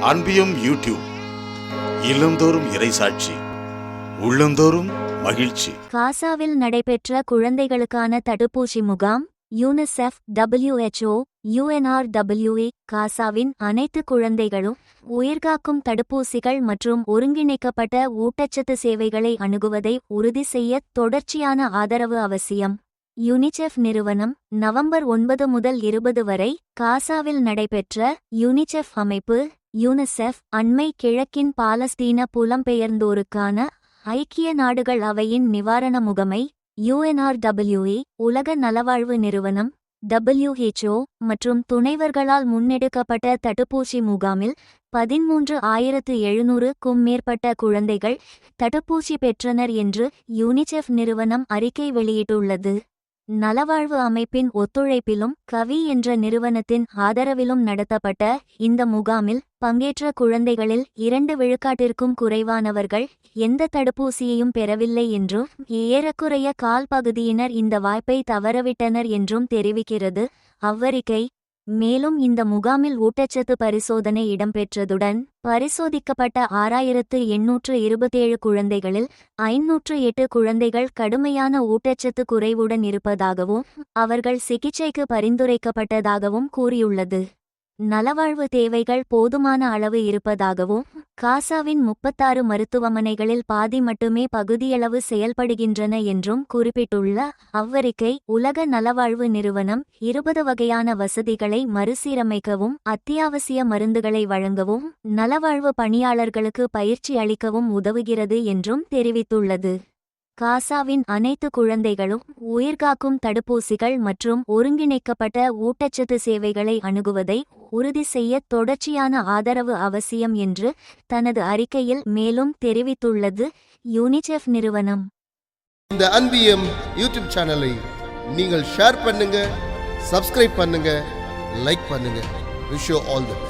அன்பியும் YouTube இல்லந்தோறும் இறைசாட்சி உள்ளந்தோறும் மகிழ்ச்சி. காசாவில் நடைபெற்ற குழந்தைகளுக்கான தடுப்பூசி முகாம் யூனிசெஃப் டபிள்யூஎச்ஓ யுஎன்ஆர்டபிள்யூஏ காசாவின் அனைத்து குழந்தைகளும் உயிர்காக்கும் தடுப்பூசிகள் மற்றும் ஒருங்கிணைக்கப்பட்ட ஊட்டச்சத்து சேவைகளை அணுகுவதை உறுதி செய்ய தொடர்ச்சியான ஆதரவு அவசியம். யுனிசெஃப் நிறுவனம் நவம்பர் ஒன்பது முதல் இருபது வரை காசாவில் நடைபெற்ற யுனிசெஃப் அமைப்பு யூனிசெஃப் அண்மை கிழக்கின் பாலஸ்தீன புலம்பெயர்ந்தோருக்கான ஐக்கிய நாடுகள் அவையின் நிவாரண முகமை யுஎன்ஆர்டபிள்யூஏ உலக நலவாழ்வு நிறுவனம் டபிள்யூஹெச்ஓ மற்றும் துணைவர்களால் முன்னெடுக்கப்பட்ட தடுப்பூசி முகாமில் பதிமூன்று ஆயிரத்து எழுநூறுக்கும் மேற்பட்ட குழந்தைகள் தடுப்பூசி பெற்றனர் என்று யூனிசெஃப் நிறுவனம் அறிக்கை வெளியிட்டுள்ளது. நலவாழ்வு அமைப்பின் ஒத்துழைப்பிலும் கவி என்ற நிறுவனத்தின் ஆதரவிலும் நடத்தப்பட்ட இந்த முகாமில் பங்கேற்ற குழந்தைகளில் இரண்டு விழுக்காட்டிற்கும் குறைவானவர்கள் எந்த தடுப்பூசியையும் பெறவில்லை என்றும் ஏறக்குறைய கால் பகுதியினர் இந்த வாய்ப்பை தவறவிட்டனர் என்றும் தெரிவிக்கிறது. அவ்வறிக்கை மேலும் இந்த முகாமில் ஊட்டச்சத்து பரிசோதனை இடம்பெற்றதுடன் பரிசோதிக்கப்பட்ட ஆறாயிரத்து எண்ணூற்று இருபத்தேழு குழந்தைகளில் ஐநூற்று எட்டு குழந்தைகள் கடுமையான ஊட்டச்சத்து குறைவுடன் இருப்பதாகவும் அவர்கள் சிகிச்சைக்கு பரிந்துரைக்கப்பட்டதாகவும் கூறியுள்ளது. நலவாழ்வு தேவைகள் போதுமான அளவு இருப்பதாகவும் காசாவின் முப்பத்தாறு மருத்துவமனைகளில் பாதி மட்டுமே பகுதியளவு செயல்படுகின்றன என்றும் குறிப்பிட்டுள்ள அவ்வறிக்கை உலக நலவாழ்வு நிறுவனம் இருபது வகையான வசதிகளை மறுசீரமைக்கவும் அத்தியாவசிய மருந்துகளை வழங்கவும் நலவாழ்வு பணியாளர்களுக்கு பயிற்சி அளிக்கவும் உதவுகிறது என்றும் தெரிவித்துள்ளது. காசாவின் அனைத்து குழந்தைகளும் உயிர்காக்கும் தடுப்பூசிகள் மற்றும் ஒருங்கிணைக்கப்பட்ட ஊட்டச்சத்து சேவைகளை அணுகுவதை உறுதி செய்ய தொடர்ச்சியான ஆதரவு அவசியம் என்று தனது அறிக்கையில் மேலும் தெரிவித்துள்ளது யூனிசெஃப் நிறுவனம். இந்த அன்பியம் யூடியூப் சேனலை நீங்கள் ஷேர் பண்ணுங்க சப்ஸ்கிரைப் பண்ணுங்க லைக் பண்ணுங்க. Wish all the best